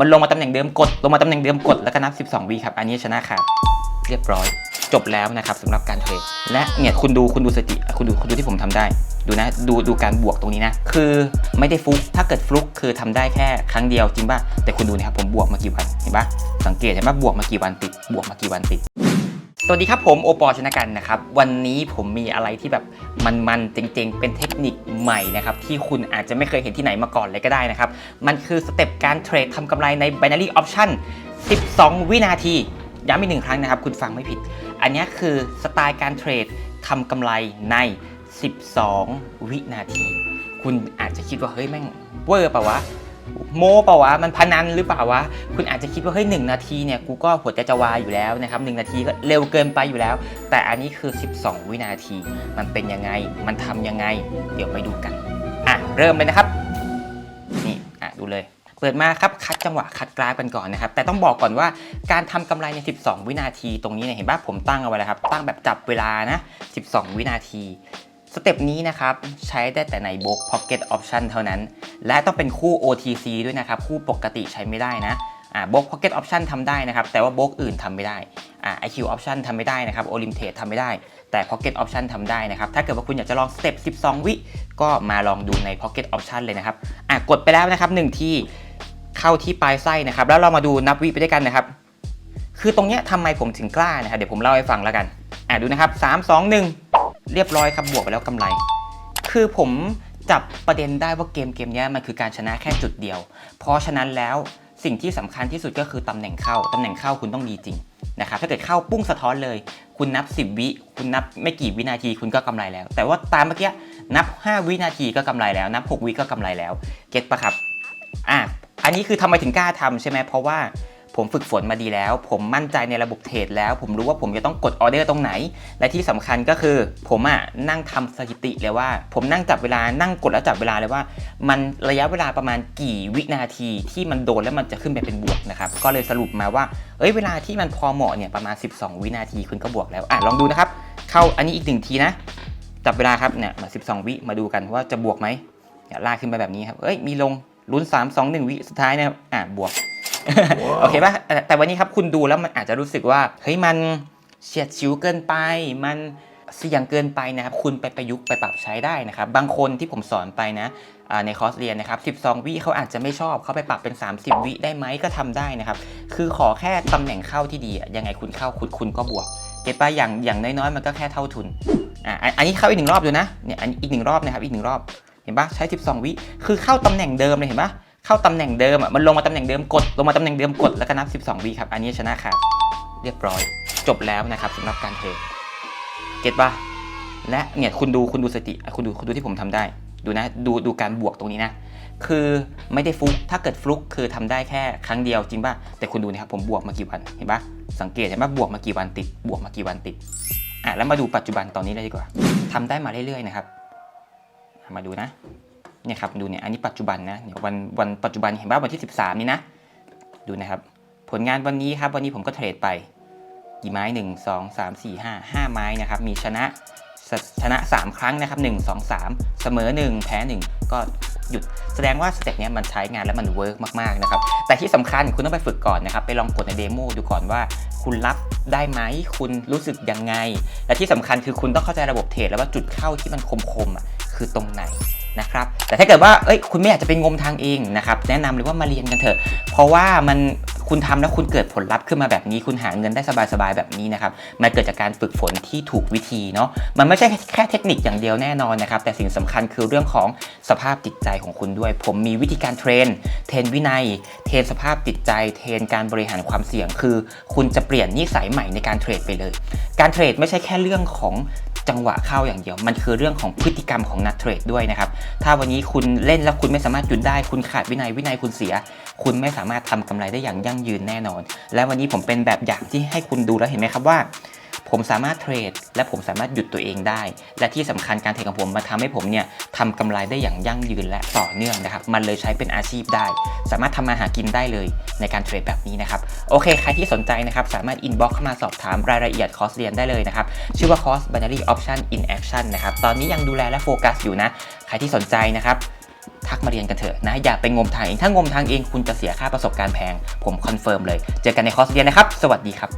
มันลงมาตำแหน่งเดิมกด ลงมาตำแหน่งเดิมกดแล้วก็นับ 12วีครับ อันนี้ชนะครับ เรียบร้อย จบแล้วนะครับสำหรับการเทรด และเนี่ยคุณดูคุณดูสติคุณดูคุณดูที่ผมทำได้ ดูนะดูดูการบวกตรงนี้นะ คือไม่ได้ฟลุก ถ้าเกิดฟลุกคือทำได้แค่ครั้งเดียวจริงป่ะ แต่คุณดูนะครับผมบวกมากี่วัน เห็นป่ะ สังเกตเห็นป่ะบวกมากี่วันติด บวกมากี่วันติด สวัสดีครับผมโอปอชนะกันนะครับ วันนี้ผมมีอะไรที่แบบมันๆเจ๋งๆ เป็นเทคนิคใหม่นะครับ ที่คุณอาจจะไม่เคยเห็นที่ไหนมาก่อนเลยก็ได้นะครับ มันคือสเต็ปการเทรดทำกำไรใน binary option 12 วินาที ย้ำอีกหนึ่งครั้งนะครับ คุณฟังไม่ผิด อันนี้คือสไตล์การเทรดทำกำไรใน 12 วินาที คุณอาจจะคิดว่าเฮ้ยแม่งเวอร์ปะวะ โมเปล่าวะมันพนันหรือเปล่าวะคุณอาจจะคิดว่าเฮ้ยหนาทีเนี่ยกูก็หัวใจจะวายอยู่แล้วนะครับหนาทีก็เร็วเกินไปอยู่แล้ว แต่อันนี้คือ 12 วินาที มันเป็นยังไงมันทำยังไง เดี๋ยวไปดูกันอะเริ่มเลยนะครับนี่อะดูเลยเปิดมาครับคัดจังหวะคัดกราฟกันก่อนนะครับแต่ต้องบอกก่อนว่าการทำกำไรใน 12 วินาที ตรงนี้เนี่ยเห็นป่ะผมตั้งเอาไว้แล้วครับตั้งแบบจับเวลานะ 12 วินาที สเต็ปนี้นะครับ ใช้ได้แต่ในบล็อก Pocket Option เท่านั้น และต้องเป็นคู่ OTC ด้วยนะครับ คู่ปกติใช้ไม่ได้นะอ่าบล็อก Pocket Option ทำได้นะครับ แต่ว่าบล็อกอื่นทำไม่ได้อ่า IQ Option ทำไม่ได้นะครับ o l i m t a t e ทำไม่ได้ แต่ Pocket Option ทำได้นะครับ ถ้าเกิดว่าคุณอยากจะลองสเต็ป12 วิ ก็มาลองดูใน Pocket Option เลยนะครับอะกดไปแล้วนะครับ1ที่เข้าที่ปลายไส้นะครับ แล้วเรามาดูนับวิไปด้วยกันนะครับ คือตรงเนี้ยทำไมผมถึงกล้านะครับ เดี๋ยวผมเล่าให้ฟังแล้วกันอะดูนะครับ3 2 1 เรียบร้อยครับบวกไปแล้วกำไร คือผมจับประเด็นได้ว่าเกมเกมนี้มันคือการชนะแค่จุดเดียว เพราะฉะนั้นแล้วสิ่งที่สำคัญที่สุดก็คือตำแหน่งเข้าตำแหน่งเข้าคุณต้องดีจริงนะครับถ้าเกิดเข้าปุ้งสะท้อนเลย คุณนับ 10 วิ คุณนับไม่กี่วินาทีคุณก็กำไรแล้ว แต่ว่าตามเมื่อกี้นับ 5 วินาทีก็กำไรแล้ว นับ 6 วิก็กำไรแล้วเก็ตปะครับอะอันนี้คือทำไมถึงกล้าทำใช่ไหมเพราะว่า ผมฝึกฝนมาดีแล้ว ผมมั่นใจในระบบเทรดแล้ว ผมรู้ว่าผมจะต้องกดออเดอร์ตรงไหน และที่สำคัญก็คือ ผมอะนั่งทำสถิติเลยว่า ผมนั่งจับเวลานั่งกดแล้วจับเวลาเลยว่า มันระยะเวลาประมาณกี่วินาทีที่มันโดนแล้วมันจะขึ้นไปเป็นบวกนะครับก็เลยสรุปมาว่าเอ้ยเวลาที่มันพอเหมาะเนี่ยประมาณ 12 วินาทีคุณก็บวกแล้วอะลองดูนะครับ เข้าอันนี้อีกหนึ่งทีนะจับเวลาครับเนี่ยมา 12 วิมาดูกันว่าจะบวกไหมเนี่ยลากขึ้นไปแบบนี้ครับเอ้ยมีลงลุ้น 3 2 1 วิสุดท้ายนะครับอะบวก โอเคป่ะแต่แต่วันนี้ครับคุณดูแล้วมันอาจจะรู้สึกว่าเฮ้ยมันเฉียดชิวเกินไป มันเสี่ยงเกินไปนะครับคุณไปประยุกต์ไปปรับใช้ได้นะครับบางคนที่ผมสอนไปนะอ่าในคอร์สเรียนนะครับ 12 วิเขาอาจจะไม่ชอบเขาไปปรับเป็น 30 วิได้ไหมก็ทำได้นะครับ คือขอแค่ตำแหน่งเข้าที่ดีอะยังไงคุณเข้าคุณคุณก็บวก เก็ตป่ะอย่างอย่างน้อยๆมันก็แค่เท่าทุนอะอันอันนี้เข้าอีกหนึ่งรอบดูนะเนี่ยอันอีกหนึ่งรอบนะครับอีกหนึ่งรอบเห็นปะใช้ 12 วิคือเข้าตำแหน่งเดิมเลยเห็นปะ เข้าตำแหน่งเดิมอะมันลงมาตำแหน่งเดิมกด ลงมาตำแหน่งเดิมกดแล้วก็นับ 12วิครับ อันนี้ชนะขาดเรียบร้อย จบแล้วนะครับสำหรับการเทรดเก็ตปะและเนี่ยคุณดูคุณดูสติคุณดูคุณดูที่ผมทำได้ ดูนะดูดูการบวกตรงนี้นะ คือไม่ได้ฟลุกถ้าเกิดฟลุกคือทำได้แค่ครั้งเดียวจริงป่ะแต่คุณดูนะครับผมบวกมากี่วันเห็นปะสังเกตเห็นปะบวกมากี่วันติด บวกมากี่วันติดอะแล้วมาดูปัจจุบันตอนนี้เลยดีกว่าทำได้มาเรื่อยๆนะครับมาดูนะ เนี่ยครับดูเนี่ยอันนี้ปัจจุบันนะเนี่ยวันวันปัจจุบันเห็นว่าวันที่ 13 นี่นะ ดูนะครับ ผลงานวันนี้ครับวันนี้ผมก็เทรดไป กี่ไม้ 1 2 3 4 5 5 ไม้นะครับ มีชนะชนะ 3 ครั้งนะครับ 1 2 3 เสมอ 1 แพ้ 1 ก็หยุดแสดงว่าสเต็ปเนี้ยมันใช้งานแล้วมันเวิร์กมากๆนะครับ แต่ที่สำคัญคุณต้องไปฝึกก่อนนะครับ ไปลองกดในเดโมดูก่อนว่า คุณรับได้ไหมคุณรู้สึกยังไง และที่สำคัญคือคุณต้องเข้าใจระบบเทรดแล้วว่าจุดเข้าที่มันคมๆอะคือตรงไหน นะครับแต่ถ้าเกิดว่าเอ้ยคุณไม่อยากจะไปงมทางเองนะครับแนะนำเลยว่ามาเรียนกันเถอะ เพราะว่ามันคุณทำแล้วคุณเกิดผลลัพธ์ขึ้นมาแบบนี้ คุณหาเงินได้สบายๆแบบนี้นะครับมันเกิดจากการฝึกฝนที่ถูกวิธีเนาะมันไม่ใช่แค่เทคนิคอย่างเดียวแน่นอนนะครับแต่สิ่งสำคัญคือเรื่องของสภาพจิตใจของคุณด้วย ผมมีวิธีการเทรนเทรนวินัย เทรนสภาพจิตใจ เทรนการบริหารความเสี่ยงคือ คุณจะเปลี่ยนนิสัยใหม่ในการเทรดไปเลย การเทรดไม่ใช่แค่เรื่องของ จังหวะเข้าอย่างเดียว มันคือเรื่องของพฤติกรรมของนักเทรดด้วยนะครับ ถ้าวันนี้คุณเล่นแล้วคุณไม่สามารถหยุดได้ คุณขาดวินัยวินัยคุณเสีย คุณไม่สามารถทำกำไรได้อย่างยั่งยืนแน่นอน และวันนี้ผมเป็นแบบอย่างที่ให้คุณดูแล้วเห็นไหมครับว่า ผมสามารถเทรด และผมสามารถหยุดตัวเองได้ และที่สำคัญการเทรดของผมมาทำให้ผมเนี่ยทำกำไรได้อย่างยั่งยืนและต่อเนื่องนะครับ มันเลยใช้เป็นอาชีพได้ สามารถทำมาหากินได้เลยในการเทรดแบบนี้นะครับ โอเค ใครที่สนใจนะครับ สามารถอินบ็อกเข้ามาสอบถามรายละเอียดคอร์สเรียนได้เลยนะครับ ชื่อว่าคอร์ส binary option in action นะครับ ตอนนี้ยังดูแลและโฟกัสอยู่นะ ใครที่สนใจนะครับทักมาเรียนกันเถอะนะ อย่าไปงมทางเอง ถ้างมทางเองคุณจะเสียค่าประสบการณ์แพง ผมคอนเฟิร์มเลย เจอกันในคอร์สเรียนนะครับ สวัสดีครับ